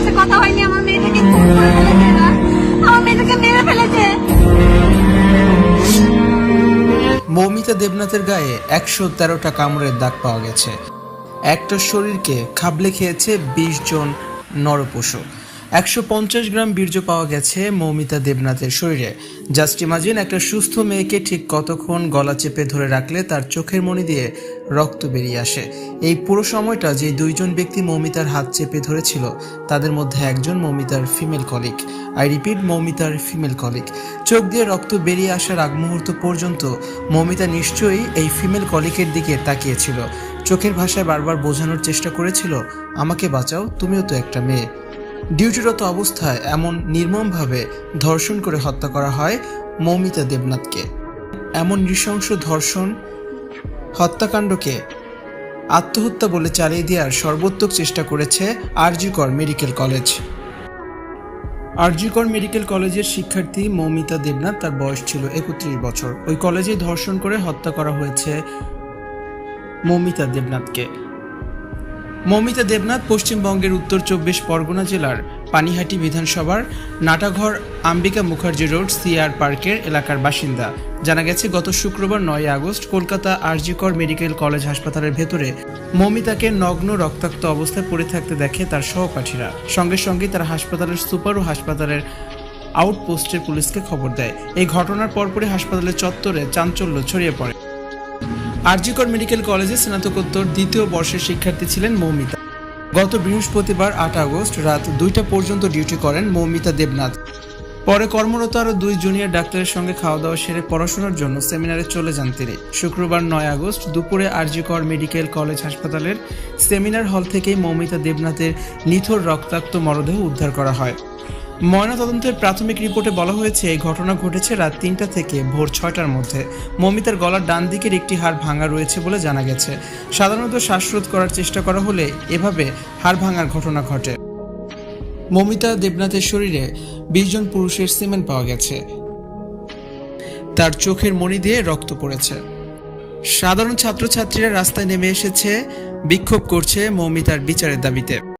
সাথে কথা হয়নি, আমার মেয়েটাকে। আমার মেয়েটাকে মেরে ফেলেছে। মৌমিতা দেবনাথের গায়ে একশো তেরোটা কামড়ের দাগ পাওয়া গেছে। একটা শরীরকে খাবলে খেয়েছে বিশ জন নরপশু। একশো পঞ্চাশ গ্রাম বীর্য পাওয়া গেছে মৌমিতা দেবনাথের শরীরে। জাস্ট ইমাজিন একটা সুস্থ মেয়েকে ঠিক কতক্ষণ গলা চেপে ধরে রাখলে তার চোখের মনি দিয়ে রক্ত বেরিয়ে আসে। এই পুরো সময়টা যে দুইজন ব্যক্তি মৌমিতার হাত চেপে ধরেছিল, তাদের মধ্যে একজন মৌমিতার ফিমেল কলিক আই রিপিট, মৌমিতার ফিমেল কলিক চোখ দিয়ে রক্ত বেরিয়ে আসার আগ মুহূর্ত পর্যন্ত মৌমিতা নিশ্চয়ই এই ফিমেল কলিকের দিকে তাকিয়েছিল। চোখের ভাষায় বারবার বোঝানোর চেষ্টা করেছিল, আমাকে বাঁচাও, তুমিও তো একটা মেয়ে। ডিউটিরত অবস্থায় এমন নির্মমভাবে ধর্ষণ করে হত্যা করা হয় মৌমিতা দেবনাথকে। এমন নৃশংস ধর্ষণ হত্যাকাণ্ডকে আত্মহত্যা বলে চালিয়ে দেওয়ার সর্বোত্তক চেষ্টা করেছে R G Kar medical college. R G Kar medical কলেজের শিক্ষার্থী মৌমিতা দেবনাথ তার বয়স ছিল একত্রিশ বছর। ওই কলেজে ধর্ষণ করে হত্যা করা হয়েছে মৌমিতা দেবনাথকে। মৌমিতা দেবনাথ, পশ্চিমবঙ্গের উত্তর চব্বিশ পরগনা জেলার পানিহাটি বিধানসভার নাটাঘর আম্বিকা মুখার্জি রোড, সিআর পার্কের এলাকার বাসিন্দা। জানা গেছে, গত শুক্রবার নয় August Kolkata R G Kar medical college হাসপাতালের ভেতরে মমিতাকে নগ্ন রক্তাক্ত অবস্থায় পড়ে থাকতে দেখে তার সহপাঠীরা। সঙ্গে সঙ্গে তারা হাসপাতালের সুপার ও হাসপাতালের আউটপোস্টের পুলিশকে খবর দেয়। এই ঘটনার পরপরই হাসপাতালের চত্বরে চাঞ্চল্য ছড়িয়ে পড়ে। আরজিকর মেডিকেল কলেজে স্নাতকোত্তর দ্বিতীয় বর্ষের শিক্ষার্থী ছিলেন মৌমিতা। গত বৃহস্পতিবার আট আগস্ট রাত দুইটা পর্যন্ত ডিউটি করেন মৌমিতা দেবনাথ। পরে কর্মরত আরও দুই জুনিয়র ডাক্তারের সঙ্গে খাওয়া দাওয়া সেরে পড়াশোনার জন্য সেমিনারে চলে যান তিনি। শুক্রবার নয় আগস্ট দুপুরে আরজিকর মেডিকেল কলেজ হাসপাতালের সেমিনার হল থেকেই মৌমিতা দেবনাথের নিথর রক্তাক্ত মরদেহ উদ্ধার করা হয়। ময়নাতদন্তের প্রাথমিক রিপোর্টে বলা হয়েছে, এই ঘটনা ঘটেছে রাত তিনটা থেকে ভোর ছয়টার মধ্যে। মমিতার গলার ডান দিকের একটি হাড় ভাঙা রয়েছে বলে জানা গেছে। সাধারণত শ্বাসরোধ করার চেষ্টা করা হলে এভাবে হাড় ভাঙার ঘটনা ঘটে। মমিতা দেবনাথের শরীরে বিশ জন পুরুষের সিমেন্ট পাওয়া গেছে। তার চোখের মণি দিয়ে রক্ত পড়েছে। সাধারণ ছাত্রছাত্রীরা রাস্তায় নেমে এসেছে, বিক্ষোভ করছে মৌমিতার বিচারের দাবিতে।